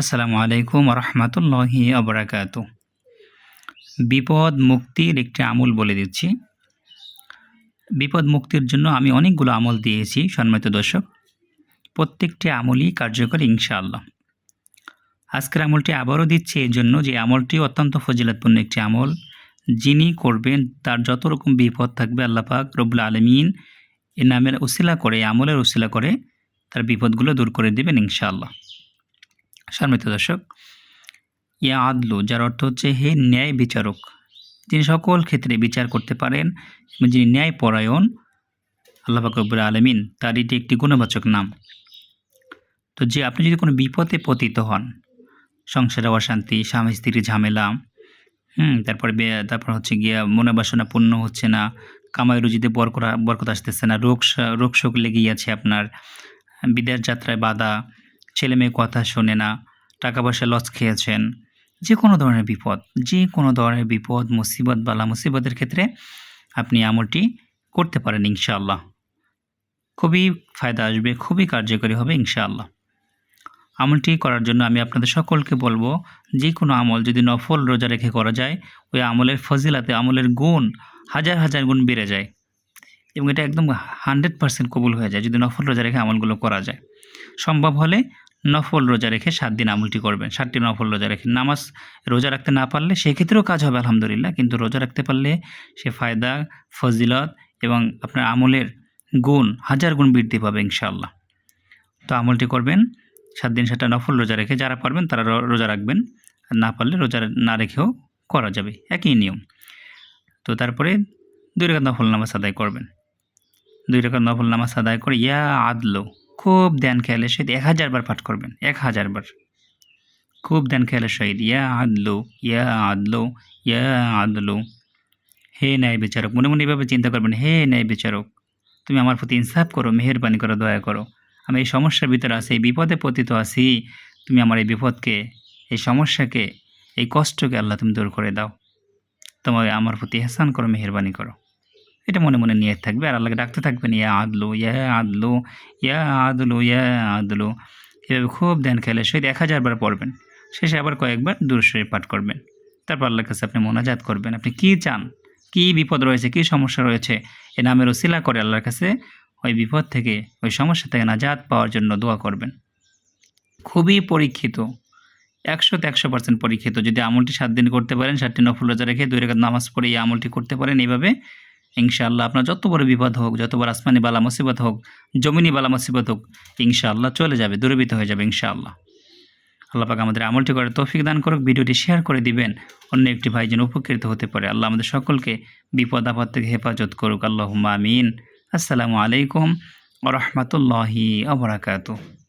আসসালামু আলাইকুম রহমতুল্লাহি আবরাকাত বিপদ মুক্তির একটি আমল বলে দিচ্ছি। বিপদ মুক্তির জন্য আমি অনেকগুলো আমল দিয়েছি, সম্মানিত দর্শক। প্রত্যেকটি আমলই কার্যকর, ইনশাআল্লাহ। আজকের আমলটি আবারও দিচ্ছি এই জন্য যে আমলটি অত্যন্ত ফজিলতপূর্ণ একটি আমল। যিনি করবেন, তার যত রকম বিপদ থাকবে আল্লাপাক রবুল্লা আলমিন এ নামের উসিলা করে, আমলের উসিলা করে, তার বিপদগুলো দূর করে দেবেন, ইনশাআল্লাহ। সম্মিত দর্শক, ইয়া আদলু, যার অর্থ হচ্ছে হে ন্যায় বিচারক, যিনি সকল ক্ষেত্রে বিচার করতে পারেন এবং যিনি ন্যায় পরায়ণ, আল্লাহ ফাকরবুল আলমিন তার এটি একটি গুণবাচক নাম। তো যে আপনি যদি কোনো বিপদে পতিত হন, সংসারে অশান্তি, স্বামী স্ত্রীর ঝামেলা, হুম, তারপরে তারপর হচ্ছে গিয়া মনে বাসনা পূর্ণ হচ্ছে না, কামাই রুজিতে বরকরা বরকত আসতেছে না, রোগ রোগ শোক লেগেই আছে আপনার, বিদেশ যাত্রায় বাধা ছেলে মেয়ে কথা শোনে না টাকা পয়সা লস খেয়েছেন, যে কোনো ধরনের বিপদ, যে কোনো ধরনের বিপদ, মুসিবত, বালা মুসিবতের ক্ষেত্রে আপনি আমলটি করতে পারেন ইনশাআল্লাহ। খুবই ফায়দা আসবে, খুবই কার্যকরী হবে ইনশাআল্লাহ। আমলটি করার জন্য আমি আপনাদের সকলকে বলব, যে কোনো আমল যদি নফল রোজা রেখে করা যায়, ওই আমলের ফজিলাতে, আমলের গুণ হাজার হাজার গুণ বেড়ে যায় এবং এটা একদম হান্ড্রেড পার্সেন্ট কবুল হয়ে যায় যদি নফল রোজা রেখে আমলগুলো করা যায়। সম্ভব হলে নফল রোজা রেখে সাত দিন আমলটি করবেন। সাতটি নফল রোজা রেখে নামাজ রোজা রাখতে না পারলে সেক্ষেত্রেও কাজ হবে, আলহামদুলিল্লাহ। কিন্তু রোজা রাখতে পারলে সে ফায়দা, ফজিলত এবং আপনার আমলের গুণ, হাজার গুণ বৃদ্ধি পাবে ইনশাআল্লাহ। তো আমলটি করবেন, সাত দিন সেটা নফল রোজা রেখে যারা পারবেন তারা রোজা রাখবেন। আর না পারলে রোজা না রেখেও করা যাবে, একই নিয়ম। তো তারপরে দুই রেখা নফল নামাজ আদায় করবেন। দুই রেখা নফল নামাজ আদায় করে, ইয়া আদলো। খুব ধ্যান খেয়ালের সহিত এক হাজার বার পাঠ করবেন, এক হাজার বার। খুব ধ্যান খেয়ালের সহিত ইয়া আদলো ইয়া আদলো ইয়া আদলো। হে ন্যায় বিচারক, মনে মনে এভাবে চিন্তা করবেন, হে ন্যায় বিচারক, তুমি আমার প্রতি ইনসাফ করো, মেহরবানি করো, দয়া করো। আমি এই সমস্যার ভিতরে আছি, এই বিপদে পতিত আছি, তুমি আমার এই বিপদকে, এই সমস্যাকে, এই কষ্টকে আল্লাহ তুমি দূর করে দাও। তোমার আমার প্রতি হেসান করো, মেহরবানি করো। এটা মনে মনে নিয়ে থাকবে। আর আল্লাহকে ডাকতে থাকবেন, ইয়া আদলো ইয়া আদলো ইয়া আদলো ইয়া আদলো। এভাবে খুব ধ্যান খেলে সহিত এক হাজারবার পড়বেন। শেষে আবার কয়েকবার দূরশরী পাঠ করবেন। তারপর আল্লাহর কাছে আপনি মোনাজাত করবেন। আপনি কি চান? কি বিপদ রয়েছে? কি সমস্যা রয়েছে? এ নামের ওসিলা করে আল্লাহর কাছে ওই বিপদ থেকে, ওই সমস্যা থেকে নাজাত পাওয়ার জন্য দোয়া করবেন। খুবই পরীক্ষিত, একশোতে একশো পার্সেন্ট পরীক্ষিত। যদি আমলটি সাত দিন করতে পারেন, সাতটি নফল রোজা রেখে দুই রেখাত নামাজ পড়ে এই আমলটি করতে পারেন। এইভাবে ইনশাআল্লাহ আপনার যত বড় বিপদ হোক, যত বড় আসমানি বালা মুসিবত হোক, জমিনি বালা মুসিবত হোক, ইনশাআল্লাহ চলে যাবে, দূরবিত হয়ে যাবে ইনশাআল্লাহ। আল্লাহ পাক আমাদের আমলটি করে তৌফিক দান করুক, ভিডিওটি শেয়ার করে দিবেন। অন্য একটি ভাই যেন উপকৃত হতে পারে। আল্লাহ আমাদের সকলকে বিপদ আপদ থেকে হেফাজত করুক। আল্লাহ আমিন। আসসালামু আলাইকুম রহমতুল্লাহি আবরাকাতু